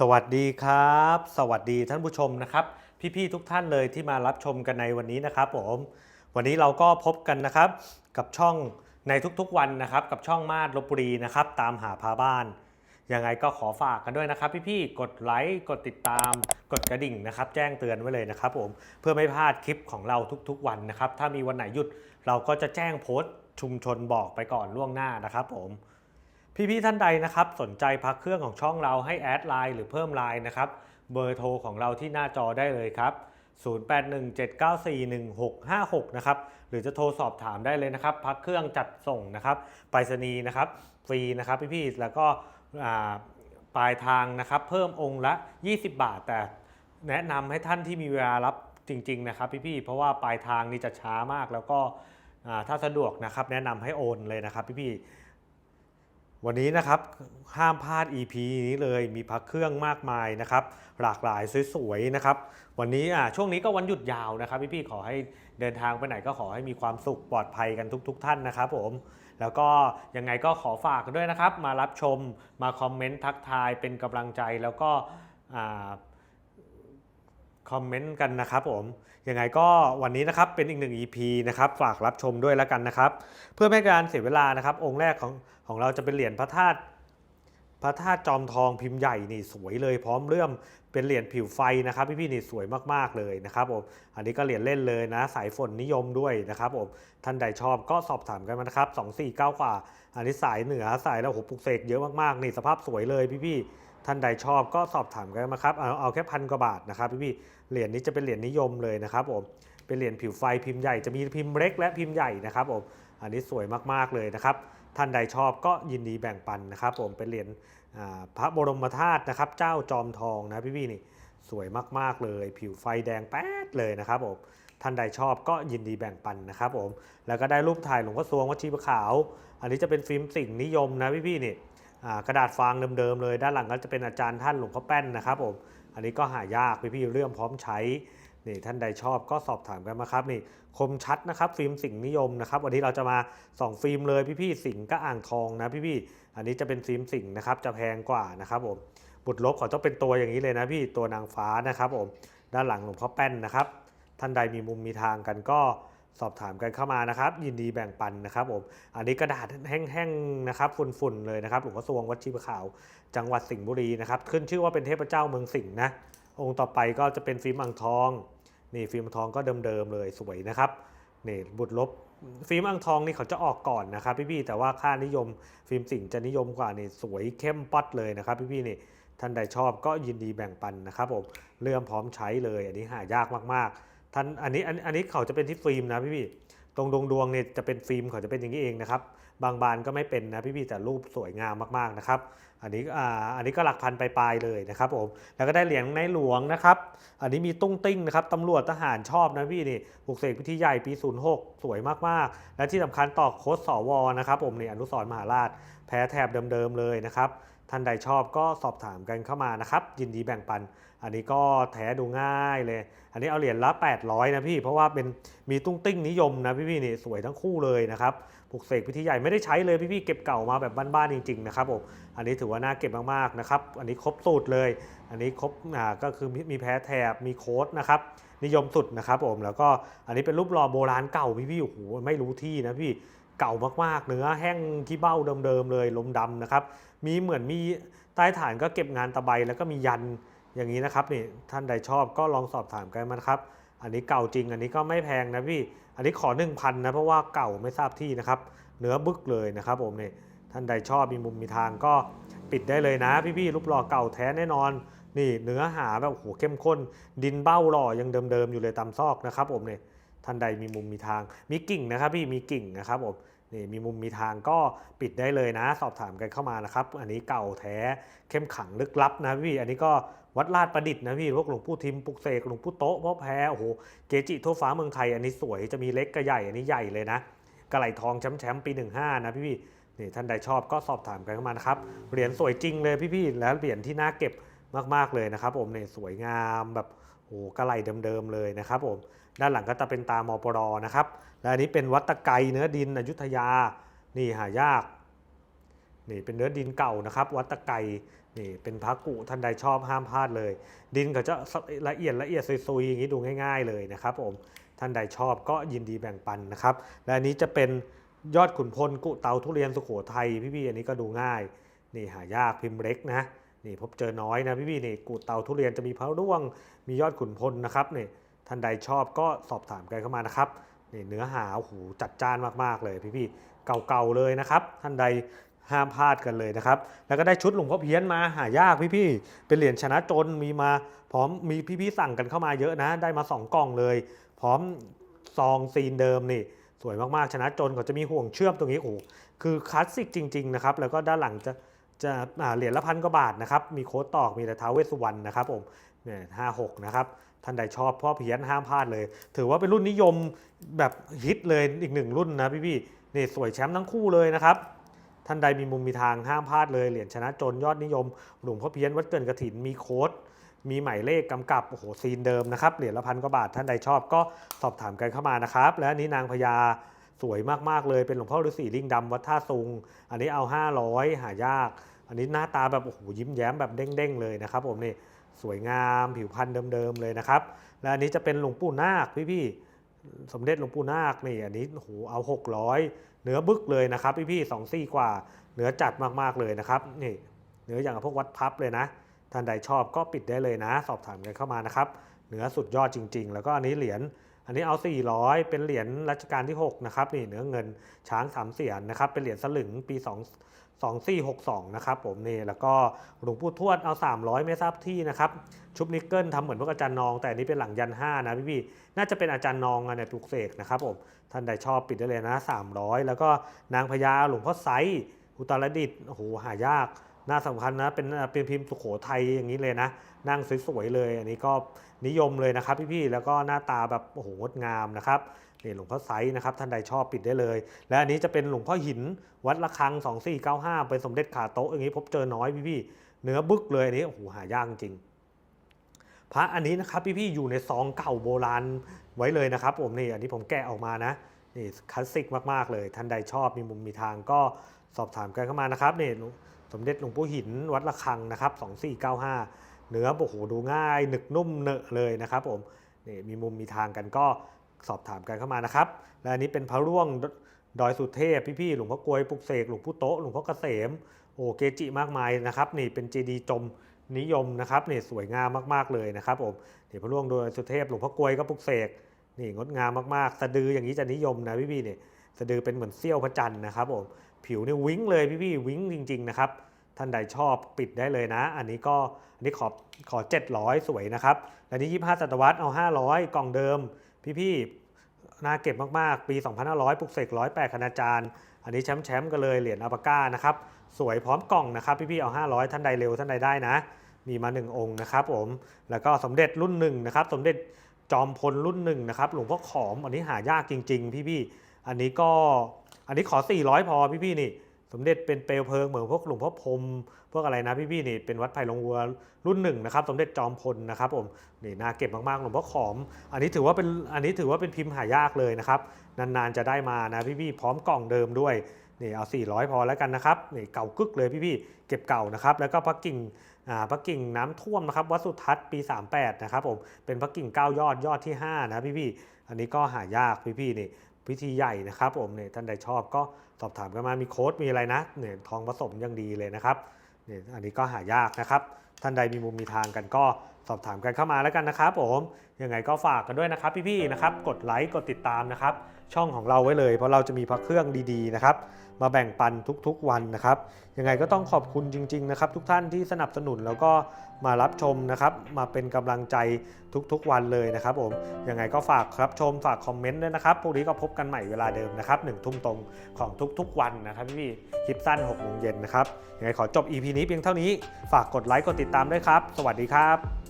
สวัสดีครับ สวัสดีท่านผู้ชมนะครับ พี่ๆทุกท่านเลยที่มารับชมกันในวันนี้นะครับผมวันนี้เราก็พบกันนะครับ กับช่องในทุกๆวันนะครับ กับช่องมาดลบบุรีนะครับ ตามหาพาบ้านยังไงก็ขอฝากกันด้วยนะครับ พี่ๆกดไลค์กดติดตาม กดกระดิ่งนะครับ แจ้งเตือนไว้เลยนะครับ ผมเพื่อไม่พลาดคลิปของเราทุกๆ วันนะครับ ถ้ามีวันไหนหยุดเราก็จะแจ้งโพสต์ชุมชนบอกไปก่อนล่วงหน้านะครับ ผม พี่ๆท่านใดนะครับสนใจพักเครื่องของช่องเราให้แอดไลน์หรือเพิ่มไลน์นะครับเบอร์โทรของเราที่หน้าจอได้เลยครับ 0817941656 นะครับ หรือจะโทรสอบถามได้เลยนะครับ พักเครื่องจัดส่งนะครับไปรษณีย์นะครับฟรีนะครับพี่ๆแล้วก็ปลายทางนะครับ เพิ่มองค์ละ 20 บาท แต่แนะนำให้ท่านที่มีเวลารับจริง ๆ นะครับ พี่ๆเพราะว่าปลายทางนี่จะช้ามากแล้วก็ถ้าสะดวกนะครับ แนะนำให้โอนเลยนะครับพี่ๆ วันนี้นะครับห้ามพลาด EP นี้เลยมีพักเครื่องมากมายนะครับ หลากหลายสวยๆนะครับ วันนี้อะช่วงนี้ก็วันหยุดยาวนะครับ พี่ๆขอให้เดินทางไปไหนก็ขอให้มีความสุขปลอดภัยกันทุก ๆ ท่านนะครับผมแล้วก็ยังไงก็ขอฝากด้วยนะครับ มารับชมมาคอมเมนต์ทักทายเป็นกำลังใจแล้วก็อ่า คอมเมนต์กันนะครับผมยังไงก็วันนี้นะครับเป็นอีกหนึ่ง EP นะครับฝากรับชมด้วยแล้วกันนะครับ เพื่อไม่ให้การเสียเวลานะครับ องค์แรกของของเราจะเป็นเหรียญพระธาตุพระธาตุจอมทองพิมพ์ใหญ่นี่สวยเลย พร้อมเลื่อมเป็นเหรียญผิวไฟนะครับพี่ๆนี่สวยมากๆเลยนะครับผมอันนี้ก็เหรียญเล่นเลยนะ สายฝนนิยมด้วยนะครับผมท่านใดชอบก็สอบถามกันมานะครับ 249กว่า อันนี้สายเหนือสายแล้วโหปลุกเสกเยอะมากๆนี่สภาพสวยเลยพี่ๆ ท่านใดชอบก็สอบถามกันมาครับเอาเอาแค่พันกว่าบาทนะครับพี่ๆเหรียญนี้จะเป็นเหรียญนิยมเลยนะครับผมเป็นเหรียญผิวไฟพิมพ์ใหญ่จะมีพิมพ์เล็กและพิมพ์ใหญ่นะครับผมอันนี้สวยมากๆเลยนะครับท่านใดชอบก็ยินดีแบ่งปันนะครับ ผมเป็นเหรียญพระบรมธาตุนะครับ เจ้าจอมทองนะพี่ๆนี่สวยมากๆเลย ผิวไฟแดงแป๊ดเลยนะครับผมท่านใดชอบก็ยินดีแบ่งปันนะครับผมแล้วก็ได้รูปถ่ายหลวงพ่อสวงวัชีประขาว อันนี้จะเป็นฟิล์มสิ่งนิยมนะพี่ๆนี่อ่ กระดาษฟางเดิมๆเลย ด้านหลังก็จะเป็นอาจารย์ท่านหลวงพ่อแป้นนะครับผมอันนี้ก็หายากพี่ๆเรื่องพร้อมใช้นี่ท่านใดชอบก็สอบถามกันมาครับนี่คมชัดนะครับฟิล์มสิงห์นิยมนะครับวันนี้เราจะมาส่องฟิล์มเลยพี่ๆสิงห์ก็อ่างทองนะพี่ๆอันนี้จะเป็นฟิล์มสิงห์นะครับจะแพงกว่านะครับผมบุตรลบเขาต้องเป็นตัวอย่างนี้เลยนะพี่ตัวนางฟ้านะครับผมด้านหลังหลวงพ่อแป้นนะครับ ท่านใดมีมุมมีทางกันก็ สอบถามกันเข้ามานะครับ ยินดีแบ่งปันนะครับผมอันนี้กระดาษแห้งๆนะครับฝุ่นๆเลยนะครับหลวงพ่อสวงวัดชีประขาว จังหวัดสิงห์บุรีนะครับขึ้นชื่อว่าเป็นเทพเจ้าเมืองสิงห์นะองค์ต่อไปก็จะเป็นฟิล์มอ่างทองนี่ฟิล์มทองก็เดิมๆเลยสวยนะครับนี่บุตรลบฟิล์มอ่างทองนี่เขาจะออกก่อนนะครับพี่ๆแต่ว่าค่านิยมฟิล์มสิงห์จะนิยมกว่านี่สวยเข้มปัดเลยนะครับพี่ๆนี่ท่านใดชอบก็ยินดีแบ่งปันนะครับผมเลื่อมพร้อมใช้เลย อันนี้หายากมากๆ ท่านอันนี้อันอันนี้เขาจะเป็นที่ฟิล์มนะพี่ๆตรงดวงดวงเนี่ยจะเป็นฟิล์มเขาจะเป็นอย่างนี้เองนะครับ บางบานก็ไม่เป็นนะพี่ๆแต่รูปสวยงามมากๆนะครับ อันนี้อ่าอันนี้ก็หลักพันปลายๆเลยนะครับผมแล้วก็ได้เหรียญในหลวงนะครับ อันนี้มีตุ้งติ้งนะครับตำรวจทหารชอบนะพี่นี่ปลุกเสกพิธีใหญ่ปี 06 สวยมากๆ และที่สำคัญต่อโค้ดสวนะครับผมนี่อนุสรมหาราชแพ้แถบเดิมๆเลยนะครับ ท่านใดชอบก็สอบถามกันเข้ามานะครับ ยินดีแบ่งปัน อันนี้ก็แท้ดูง่ายเลย อันนี้เอาเหรียญละ 800 นะพี่ เพราะว่าเป็นมีตุ้งติ้งนิยมนะพี่ๆนี่สวยทั้งคู่เลยนะครับปลุกเสกพิธีใหญ่ไม่ได้ใช้เลยพี่ๆเก็บเก่ามาแบบบ้านๆจริงๆนะครับผมอันนี้ถือว่าน่าเก็บมากๆนะครับ อันนี้ครบสูตรเลย อันนี้ครบอ่าก็คือมีแพ้แถบมีโค้ดนะครับนิยมสุดนะครับผมแล้วก็อันนี้เป็นรูปหล่อโบราณเก่าพี่พี่โอ้โหไม่รู้ที่นะพี่ เก่ามากๆ เนื้อแห้งขี้เบ้าเดิมๆเลยลมดำนะครับ มีเหมือนมีใต้ฐานก็เก็บงานตะไบแล้วก็มียันอย่างนี้นะครับนี่ท่านใดชอบก็ลองสอบถามกันมานะครับ อันนี้เก่าจริงอันนี้ก็ไม่แพงนะพี่ อันนี้ขอ 1,000นะเพราะว่าเก่าไม่ทราบที่นะครับ เนื้อบึกเลยนะครับผมนี่ท่านใดชอบมีมุมมีทางก็ปิดได้เลยนะ พี่ๆรูปหล่อเก่าแท้แน่นอน นี่เนื้อหาแบบโอ้โหเข้มข้น ดินเบ้าหล่อยังเดิมๆอยู่เลยตามซอกนะครับผมเนี่ย ท่านใดมีมุมมีทาง มีกิ่งนะครับพี่มีกิ่งนะครับผมนี่มีมุมมีทางก็ปิดได้เลยนะ สอบถามกันเข้ามานะครับ อันนี้เก่าแท้เข้มขังลึกลับนะพี่ อันนี้ก็วัดลาดประดิษฐ์นะพี่พวกหลวงปู่ทิมปุกเสกหลวงปู่โต๊ะพ่อแพ้โอ้โหเกจิทั่วฟ้าเมืองไทย อันนี้สวยจะมีเล็กกับใหญ่อันนี้ใหญ่เลยนะกระไหลทองแชมป์แชมป์ปี 15 นะพี่ๆนี่ท่านใดชอบก็สอบถามกันเข้ามานะครับเหรียญสวยจริงเลยพี่ๆแล้วเหรียญที่น่าเก็บมากๆเลยนะครับผมเนี่ยสวยงามแบบโอ้โหกระไหลเดิมๆเลยนะครับผม ด้านหลังก็จะเป็นตามอปรนะครับ และอันนี้เป็นวัตไกเนื้อดินอยุธยา นี่หายาก นี่เป็นเนื้อดินเก่านะครับ วัตไกนี่เป็นพระกุท่านใดชอบห้ามพลาดเลย ดินเขาจะละเอียดละเอียดซุยๆอย่างนี้ดูง่าย ๆ เลยนะครับผม ท่านใดชอบก็ยินดีแบ่งปันนะครับ และอันนี้จะเป็นยอดขุนพลกุเตาทุเรียนสุโขทัยพี่ๆอันนี้ก็ดูง่าย นี่หายากพิมพ์เล็กนะนี่พบเจอน้อยนะพี่ๆนี่กุเตาทุเรียนจะมีพระร่วงมียอดขุนพลนะครับนี่ ท่านใดชอบก็สอบถามกันเข้ามานะครับนี่เนื้อหาโอ้โหูจัดจ้านมากๆเลยพี่ๆเก่าๆเลยนะครับ ท่านใดห้ามพลาดกันเลยนะครับ แล้วก็ได้ชุดหลวงพ่อเพี้ยนมาหายากพี่ๆเป็นเหรียญชนะจนมีมาพร้อมมีพี่ๆสั่งกันเข้ามาเยอะนะ ได้มาสองกล่องเลย พร้อมซองซีนเดิมนี่สวยมากๆชนะจนเขาจะมีห่วงเชื่อมตรงนี้โอ้คือคลาสสิกจริง ๆ นะครับ แล้วก็ด้านหลังจะจะเหรียญละพันกว่าบาทนะครับ มีโค้ดตอกมีแต่ท้าเวสสุวรรณนะครับผมเนี่ยห้าหกนะครับ ท่านใดชอบพ่อเพี้ยนห้ามพลาดเลย ถือว่าเป็นรุ่นนิยมแบบฮิตเลยอีกหนึ่งรุ่นนะพี่ๆนี่สวยแชมป์ทั้งคู่เลยนะครับ ท่านใดมีมุมมีทางห้ามพลาดเลยเหรียญชนะจนยอดนิยมหลวงพ่อเพี้ยนวัดเกินกระถินมีโค้ดมีหมายเลขกำกับโอ้โหซีนเดิมนะครับเหรียญละพันกว่าบาทท่านใดชอบก็สอบถามกันเข้ามานะครับ และนนี้นางพญาสวยมากๆเลยเป็นหลวงพ่อฤาษีลิงดำวัดท่าซุง อันนี้เอา 500 หายาก อันนี้หน้าตาแบบโอ้โหยิ้มแย้มแบบเด้งๆเลยนะครับผมนี่ สวยงามผิวพรรณเดิมๆเลยนะครับ และอันนี้จะเป็นหลวงปู่นาคพี่ๆสมเด็จหลวงปู่นาคนี่อันนี้โหเอา 600 เนื้อบึกเลยนะครับพี่ๆสองซี่กว่าเนื้อจัดมากๆเลยนะครับนี่เนื้ออย่างพวกวัดพับเลยนะท่านใดชอบก็ปิดได้เลยนะ สอบถามกันเข้ามานะครับเนื้อสุดยอดจริง ๆ แล้วก็อันนี้เหรียญ อันนี้เอา 400 เป็นเหรียญรัชกาลที่ 6 นะครับ นี่เนื้อเงินช้างสามเสียนนะครับ เป็นเหรียญสลึงปี 2 2462 นะครับผมนี่แล้วก็หลวงปู่ทวดเอา 300 ไม่ทราบที่นะครับ ชุบนิกเกิลทำเหมือนพวกอาจารย์นอง แต่อันนี้เป็นหลังยัน 5 นะพี่พี่น่าจะเป็นอาจารย์นองอะเนี่ยปลุกเสกนะครับผมท่านใดชอบปิดได้เลยนะ 300 แล้วก็นางพญาหลวงพ่อไซอุตรดิตโอ้โหหายาก น่าสำคัญนะเป็นเป็นพิมพ์สุโขทัยอย่างนี้เลยนะ นั่งสวยๆเลย อันนี้ก็นิยมเลยนะครับพี่ๆแล้วก็หน้าตาแบบโอ้โหงดงามนะครับนี่หลวงพ่อไซส์นะครับท่านใดชอบปิดได้เลย และอันนี้จะเป็นหลวงพ่อหินวัดระฆัง 2495 เป็นสมเด็จขาโต๊ะอย่างนี้พบเจอน้อยพี่ๆเนื้อบึกเลยอันนี้โอ้โหหายากจริงพระอันนี้นะครับพี่ๆอยู่ในซองเก่าโบราณไว้เลยนะครับผมนี่อันนี้ผมแกะออกมานะ นี่คลาสสิกมาก ๆ เลย ท่านใดชอบมีมุมมีทางก็สอบถามกันเข้ามานะครับนี่สมเด็จหลวงปู่หินวัดระฆังนะครับ 2495 เนื้อโอ้โหดูง่าย หนึกนุ่มเนอะเลยนะครับผมนี่มีมุมมีทางกันก็สอบถามกันเข้ามานะครับ และอันนี้เป็นพระร่วงดอยสุเทพพี่ๆหลวงพ่อกลวยปลุกเสกหลวงพ่อโตหลวงพ่อเกษมโอ้เกจิมากมายนะครับนี่เป็นเจดีย์จมนิยมนะครับนี่สวยงามมากๆเลยนะครับผมนี่พระร่วงโดยสุเทพหลวงพ่อกลวยก็ปลุกเสก นี่งดงามมากๆ สะดืออย่างนี้จะนิยมนะพี่ๆนี่ยสะดือเป็นเหมือนเสี้ยวพระจันทร์นะครับผมผิวนี่วิ้งเลยพี่ๆวิ้งจริง ๆ นะครับ ท่านใดชอบปิดได้เลยนะ อันนี้ก็อันนี้ขอขอ 700 สวยนะครับอันนี้25ศตวรรษเอา 500 กล่องเดิม พี่ๆน่าเก็บมากๆ ปี 2500 ปลุกเสก108คณาจารย์ อันนี้แชมป์แชมป์กันเลยเหรียญอัปก้านะครับสวยพร้อมกล่องนะครับ พี่ๆเอา 500 ท่านใดเร็วท่านใดได้นะ มีมา 1 องค์นะครับผมแล้วก็สมเด็จรุ่นหนึ่งนะครับสมเด็จ จอมพลรุ่นหนึ่งนะครับ หลวงพ่อขอมอันนี้หายากจริง ๆ พี่ๆอันนี้ก็อันนี้ขอ 400 พอพี่ๆนี่ สมเด็จเป็นเปลวเพลิงเหมือนพวกหลวงพ่อพรมพวกอะไรนะพี่ๆนี่เป็นวัดไผ่ลงวัวรุ่นหนึ่งนะครับ สมเด็จจอมพลนะครับผมนี่น่าเก็บมากๆหลวงพ่อขอม อันนี้ถือว่าเป็นอันนี้ถือว่าเป็นพิมพ์หายากเลยนะครับนานๆจะได้มานะพี่ๆพร้อมกล่องเดิมด้วย นี่เอา 400 พอแล้วกันนะครับนี่เก่ากึกเลยพี่ๆเก็บเก่านะครับ แล้วก็พระกิ่งอ่าพระกิ่งน้ำท่วมนะครับวัดสุทัศน์ปี 38 นะครับผมเป็นพระกิ่ง 9 ยอดยอดที่ 5 นะพี่ๆอันนี้ก็หายากพี่ๆนี่พิธีใหญ่นะครับผมเนี่ยท่านใดชอบก็สอบถามกันมามีโค้ดมีอะไรนะเนี่ยทองผสมยังดีเลยนะครับเนี่ยอันนี้ก็หายากนะครับ ท่านใดมีมุมมีทางกันก็สอบถามกันเข้ามาแล้วกันนะครับผมยังไงก็ฝากกันด้วยนะครับพี่ๆนะครับกดไลค์กดติดตามนะครับ ช่องของเราไว้เลย เพราะเราจะมีพระเครื่องดีๆนะครับ มาแบ่งปันทุกๆวันนะครับยังไงก็ต้องขอบคุณจริง ๆ นะครับ ทุกท่านที่สนับสนุนแล้วก็มารับชมนะครับ มาเป็นกำลังใจทุกๆวันเลยนะครับ ผมยังไงก็ฝากครับชมฝากคอมเมนต์ด้วยนะครับพรุ่งนี้ก็พบกันใหม่เวลาเดิมนะครับหนึ่งทุ่มตรงของทุกๆวันนะครับพี่คลิปสั้น6โมงเย็นนะครับยังไงขอจบ EP นี้เพียงเท่านี้ฝากกดไลค์กดติดตามด้วยครับ สวัสดีครับ